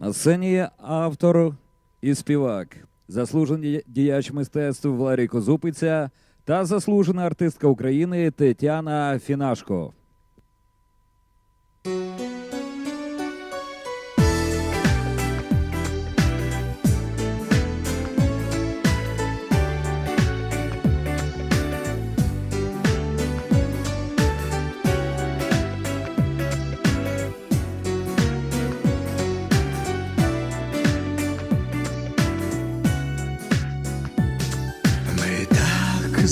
На сцені автор і співак, заслужений діяч мистецтв Валерій Козупиця та заслужена артистка України Тетяна Фінашко.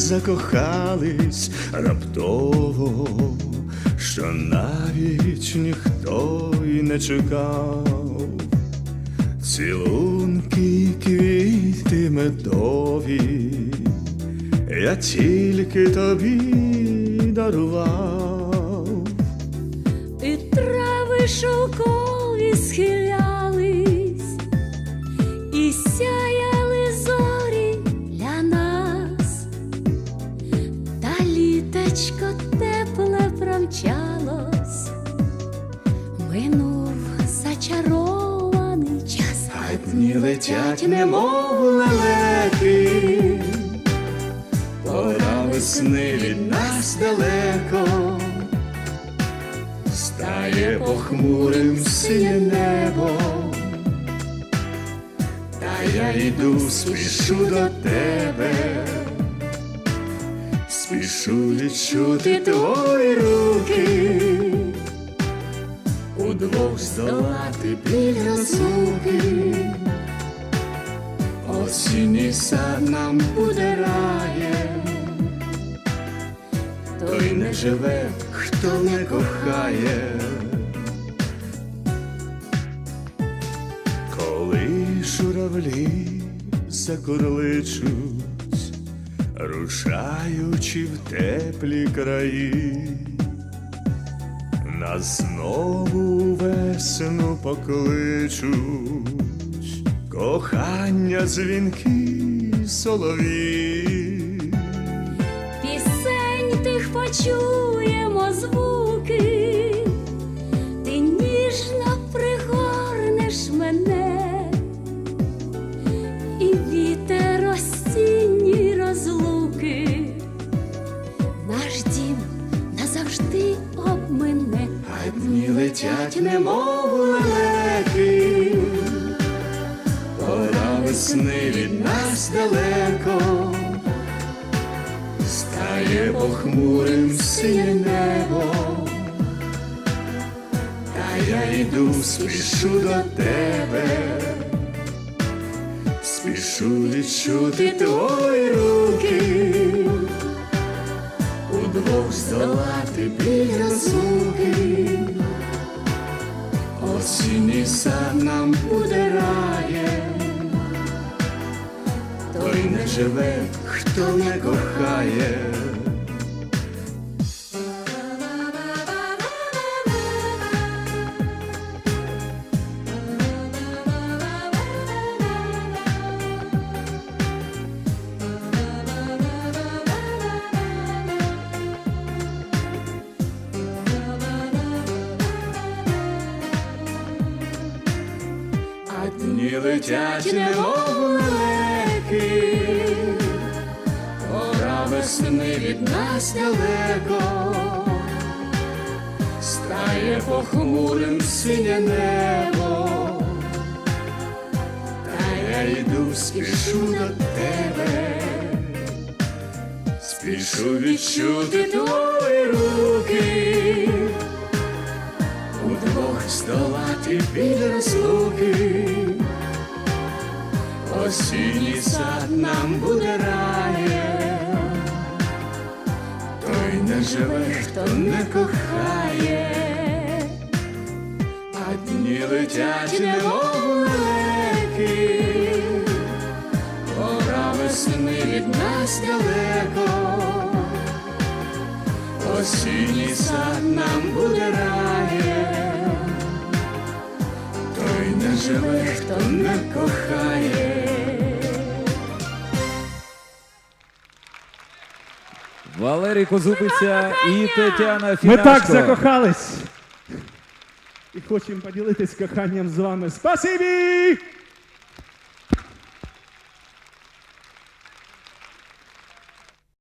Закохались раптово, що навіть ніхто й не чекав. Цілунки квіти медові, я тільки тобі дарував. І трави шовкові схилялись, літочко тепле промчалось, минув зачарований час. А дні летять, немов лелеки, пора весни від нас далеко, стає похмурим синє небо, та я йду, спішу до тебе, спішу відчути твої руки. Удвох здолати біль розлуки, осінній сад нам подирає, той не живе, хто не кохає. Коли журавлі закорличуть, рушаючи в теплі краї. Нас знову весну покличуть, кохання дзвінки солові. Пісень тих почуємо звуки, летять, немов лелеки, пора весни від нас далеко, стає похмурим синє небо, та я йду, спішу до тебе, спішу відчути твої руки. Удвох здолати біль розлуки, живе, хто не кохає. Дні летять, немов лелеки, весни від нас далеко, стає похмурим синє небо, та я йду, спішу до тебе, спішу відчути твої руки. Удвох здолати біль розлуки, осінній сад нам буде живе, хто не кохає, а дні летять, немов лелеки, пора весни від нас далеко. Осінній сад нам буде рає, той не живе, хто не кохає. Валерій Козубиця і Тетяна Ми так закохались. і хочемо поділитись коханням з вами. Спасибі!